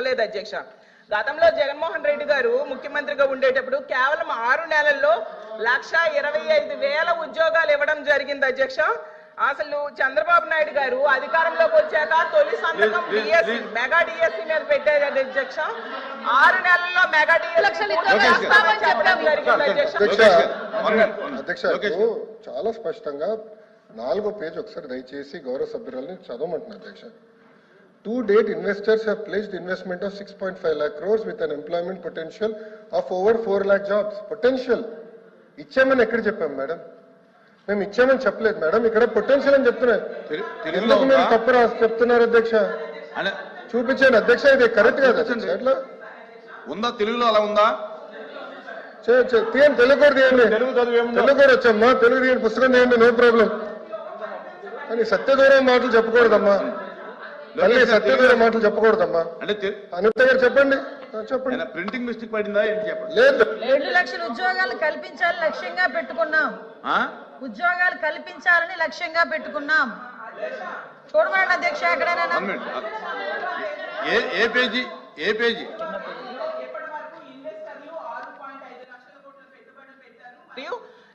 ఇవ్వలేదు అధ్యక్ష. గతంలో జగన్మోహన్ రెడ్డి గారు ముఖ్యమంత్రిగా ఉండేటప్పుడు కేవలం ఆరు నెలల్లో లక్ష ఇరవై ఐదు వేల ఉద్యోగాలు ఇవ్వడం జరిగింది అధ్యక్ష. అసలు చంద్రబాబు నాయుడు గారు అధికారంలోకి వచ్చాక తొలి సంతకం డిఎస్సి మెగా డిఎస్సి మీద పెట్టారు అధ్యక్ష. ఆరు నెలల్లో మెగా డిఎస్సి చాలా స్పష్టంగా నాలుగో పేజ్ ఒకసారి దయచేసి గౌరవ సభ్యురాలని చదవమంటున్నా అధ్యక్ష. To date investors have placed investment of six point five lakh crores with an employment potential of over four lakh jobs potential ఇచ్చామని ఎక్కడ చెప్పాం మేడం? మేము ఇచ్చామని చెప్పలేదు మేడం. ఇక్కడ పొటెన్షియల్ అని ఎందుకు మీరు? తప్పు రాసి చెప్తున్నారు అధ్యక్ష? చూపించాను అధ్యక్ష ఇది కరెక్ట్ కాదు. ఎట్లా? ఉందా? తెలుగులో అలా ఉందా? తీయండి తెలుగు కూడా తీయండి. తెలుగు కూడా వచ్చమ్మా తెలుగు తీయండి పుస్తకం తీయండి నో ప్రాబ్లం. కానీ సత్యదూరం మాటలు చెప్పకూడదమ్మా. మళ్ళీ మాటలు చెప్పకూడదమ్మా. అంటే అనిత గారు చెప్పండి. చెప్పండి. ప్రింటింగ్ మిస్టేక్ పడిందా ఏంటి చెప్పండి. లేదు. రెండు లక్షల ఉద్యోగాలు కల్పించాలని లక్ష్యంగా పెట్టుకున్నాం. ఆ? ఉద్యోగాలు కల్పించాలని లక్ష్యంగా పెట్టుకున్నాం. చూడమండి అధ్యక్ష ఎక్కడైనా. ఏ పేజీ? ఏ పేజీ?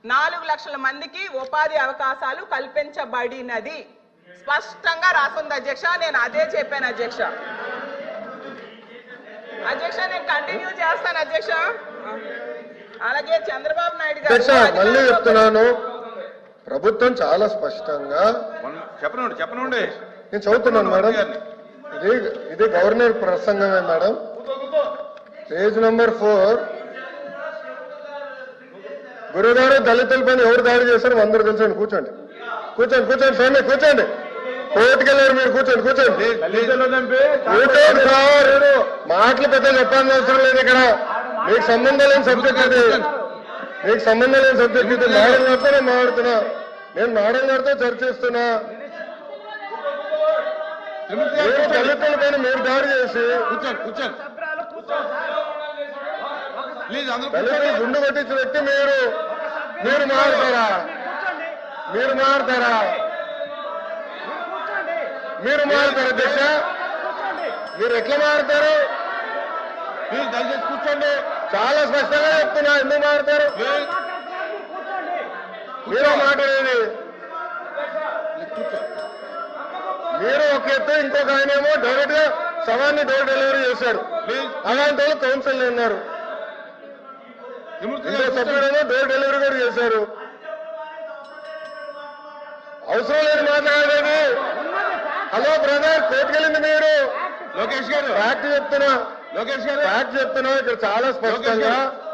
నాలుగు లక్షల మందికి ఉపాధి అవకాశాలు కల్పించబడినది. స్పష్టంగా రాసుంది అధ్యక్ష నేను అదే చెప్పాను అధ్యక్ష. అధ్యక్ష నేను కంటిన్యూ చేస్తాను అధ్యక్ష. అలాగే చంద్రబాబు నాయుడు గారు మళ్ళీ చెప్తున్నాను. ప్రభుత్వం చాలా స్పష్టంగా చెప్పనండి చెప్పనండి నేను చదువుతున్నాను మేడం. ఇది ఇది గవర్నర్ ప్రసంగమే మేడం. Page number four. గురుగారు దళితులపైన ఎవరు దాడి చేశారు అందరూ తెలుసండి కూర్చోండి. కూర్చోండి కూర్చోండి స్వామి కూర్చోండి. కోర్టుకెళ్ళారు మీరు కూర్చోండి కూర్చోండి. కూర్చోండి సార్. మాటలు పెద్ద చెప్పాల్సిన అవసరం లేదు ఇక్కడ. మీకు సంబంధం లేని సబ్జెక్ట్ ఇది. మీకు సంబంధం లేని సబ్జెక్ట్ ఇది. మేడం గారితో నేను మాట్లాడుతున్నా. నేను మేడం గారితో చర్చిస్తున్నా మీరు మీరు దాడి చేసి దళితులు గుండు కొట్టించిన వ్యక్తి మీరు. మీరు మారుతారా మీరు మారుతారా మీరు మారుతారు అధ్యక్ష. మీరు ఎట్లా మారుతారు? ప్లీజ్ దయచేసి కూర్చోండి. చాలా స్పష్టంగా చెప్తున్నా ఎందుకు మారుతారు? మీరే మాట్లాడేది మీరు ఒక ఎత్తు ఇంకొక ఆయన ఏమో డైరెక్ట్గా సవాన్ని డోర్ డెలివరీ చేశారు ప్లీజ్. అలాంటి వాళ్ళు కౌన్సిల్ ఉన్నారు. ఇంకో. సభ్యుడేమో డోర్ డెలివరీ కూడా చేశారు అవసరం లేదు మాట్లాడేది. హలో బ్రదర్ కోర్టుకెళ్ళింది మీరు? లోకేష్ గారు. ఫ్యాక్ట్ చెప్తున్నా. లోకేష్ గారు. ఫ్యాక్ట్ చెప్తున్నా ఇక్కడ చాలా స్పష్టంగా.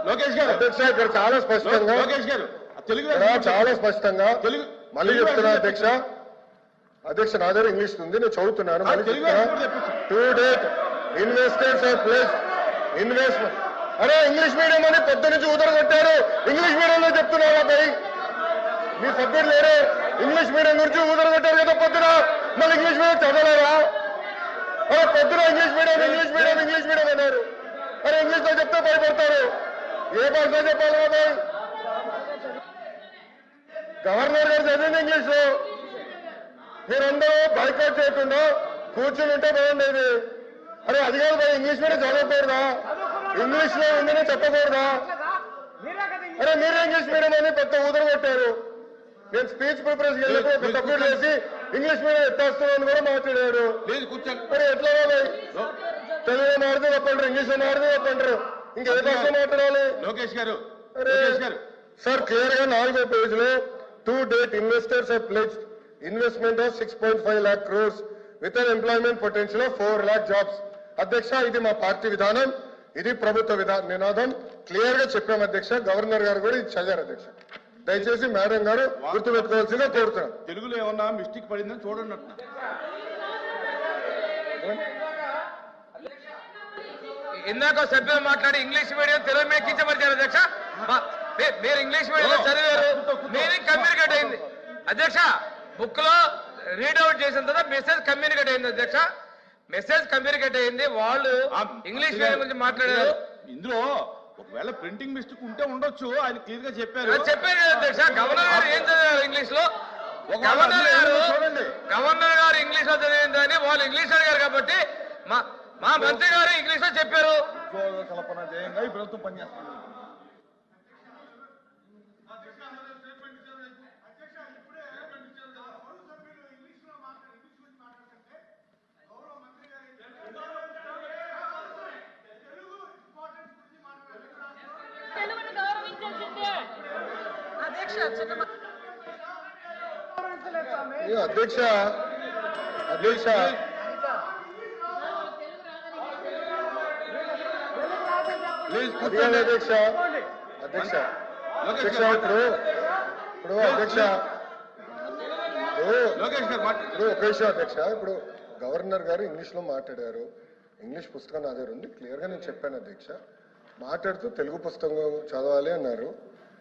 లోకేష్ గారు. అధ్యక్ష ఇక్కడ చాలా స్పష్టంగా. లోకేష్ గారు. తెలుగు చాలా స్పష్టంగా. తెలుగు మళ్ళీ చెప్తున్నా అధ్యక్ష. అధ్యక్ష నా దగ్గర ఇంగ్లీష్ ఉంది నేను చదువుతున్నాను. మళ్ళీ చెప్తున్నా. To date investors of place investment అరే ఇంగ్లీష్ మీడియం అని పొద్దు నుంచి ఊదరగొట్టారు ఇంగ్లీష్ మీడియంలో చెప్తున్నారా పై మీ సబ్జెక్ట్ లేరు ఇంగ్లీష్ మీడియం గురించి ఊదరగొట్టారు కదా పొద్దున. మళ్ళీ ఇంగ్లీష్ మీడియం చదవలేరా అరే పొద్దున English medium English medium English medium అన్నారు. అరే ఇంగ్లీష్లో చెప్తే భయపడతారు ఏ భాషలో చెప్పాలి బాబాయ్? గవర్నర్ గారు చదివింది ఇంగ్లీష్. లో మీరందరూ బైకౌట్ చేయకుండా కూర్చుని ఉంటే బాగుండేది. అరే అది కాదు భయ్, ఇంగ్లీష్ మీడియం చదవకూడదా? ఇంగ్లీష్లో ఉందని చెప్పకూడదా? అరే మీరే ఇంగ్లీష్ మీడియం అని పెద్ద ఊదర కొట్టారు. నేను స్పీచ్ ప్రిపరేషన్ వెళ్ళినప్పుడు ఒక తప్పుడు చేసి ఇంగ్లీష్ మీడియం ఎత్తేస్తున్నాను కూడా మాట్లాడారు ప్లీజ్ కూర్చోండి. మరి ఎట్లా బాబాయ్ తెలుగు మాడితే తప్పంటారు ఇంగ్లీష్ తప్పంటారు ఇంకా ఏ భాష మాట్లాడాలి? లోకేష్ గారు సార్ క్లియర్గా నాలుగో పేజ్లో to date investors pledged investment of six point five lakh crores with an employment potential of four lakh jobs అధ్యక్ష ఇది మా పార్టీ విధానం ఇది ప్రభుత్వ విధానం నినాదం. క్లియర్గా చెప్పాం అధ్యక్ష గవర్నర్ గారు కూడా ఇది చదివారు అధ్యక్ష. దయచేసి మేడం గారు గుర్తుపెట్టుకోవాల్సిందిగా కోరుతున్నాం. తెలుగులో ఏమన్నా మిస్టేక్ పడిందని చూడండి ఇందాక సభ్యులు మాట్లాడి ఇంగ్లీష్ మీడియం తెలుగు మీడియం కించమరిచారు అధ్యక్ష. మీరు ఇంగ్లీష్ మీడియం చదివారు. మీనింగ్ కమ్యూనికేట్ అయింది. అధ్యక్ష బుక్లో రీడౌట్ చేసిన తర్వాత మెసేజ్ కమ్యూనికేట్ అయింది అధ్యక్ష. మెసేజ్ కమ్యూనికేట్ అయింది. వాళ్ళు ఇంగ్లీష్ మీడియం గురించి మాట్లాడారు. ఇందులో ఒకవేళ ప్రింటింగ్ మిస్టేక్ ఉంటే ఉండొచ్చు. ఆయన క్లియర్గా చెప్పారు చెప్పారు కదా అధ్యక్ష. గవర్నర్ గారు ఏం చదివారు ఇంగ్లీష్లో గవర్నర్ గారు గవర్నర్ గారు ఇంగ్లీష్లో చదివిందని వాళ్ళు ఇంగ్లీష్ అడిగారు కాబట్టి మా మా మంత్రి గారు ఇంగ్లీష్లో చెప్పారు. కల్పన ధ్యేయంగా ఈ ప్రభుత్వం పనిచేస్తుంది. అధ్యక్ష అధ్యక్ష. అధ్యక్ష ప్లీజ్ అధ్యక్ష. అధ్యక్ష. అధ్యక్ష ఇప్పుడు ఇప్పుడు అధ్యక్ష. ఇప్పుడు ఒక విషయం అధ్యక్ష. ఇప్పుడు గవర్నర్ గారు ఇంగ్లీష్లో మాట్లాడారు. ఇంగ్లీష్ పుస్తకం నా దగ్గర ఉంది. క్లియర్గా నేను చెప్పాను అధ్యక్ష. మాట్లాడుతూ తెలుగు పుస్తకం చదవాలి అన్నారు.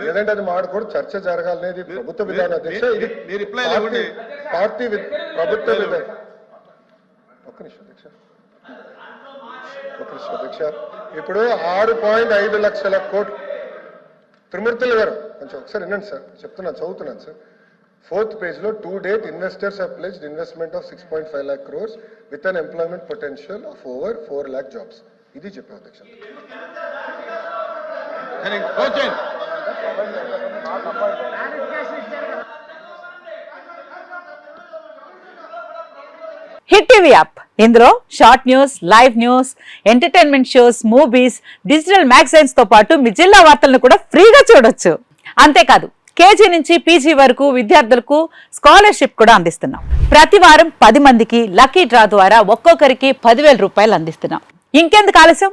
లేదంటే అది మాడకూడదు చర్చ జరగాలనేది ప్రభుత్వ విధానం. అధ్యక్ష ఇది reply పార్టీ- ప్రభుత్వ విధానం. ఒక్క నిమిషం అధ్యక్ష. ఒక్క నిమిషం అధ్యక్ష. ఇప్పుడు ఆరు పాయింట్ ఐదు లక్షల కోట్లు త్రిమూర్తులు గారు కొంచెం ఒకసారి వినండి సార్. చెప్తున్నాను చదువుతున్నాను సార్. ఫోర్త్ పేజ్లో to date investors pledged investment of six point five lakh crores with an employment potential of over four lakh jobs ఇది చెప్పాం అధ్యక్ష. Hit TV app. ఇందులో short news live news entertainment shows movies digital మ్యాగజైన్స్తో పాటు మీ జిల్లా వార్తలను కూడా ఫ్రీగా చూడొచ్చు. అంతేకాదు కేజీ నుంచి పీజీ వరకు విద్యార్థులకు స్కాలర్షిప్ కూడా అందిస్తున్నాం. ప్రతి వారం పది మందికి లక్కీ డ్రా ద్వారా ఒక్కొక్కరికి పదివేల రూపాయలు అందిస్తున్నాం. ఇంకెందుకు ఆలస్యం?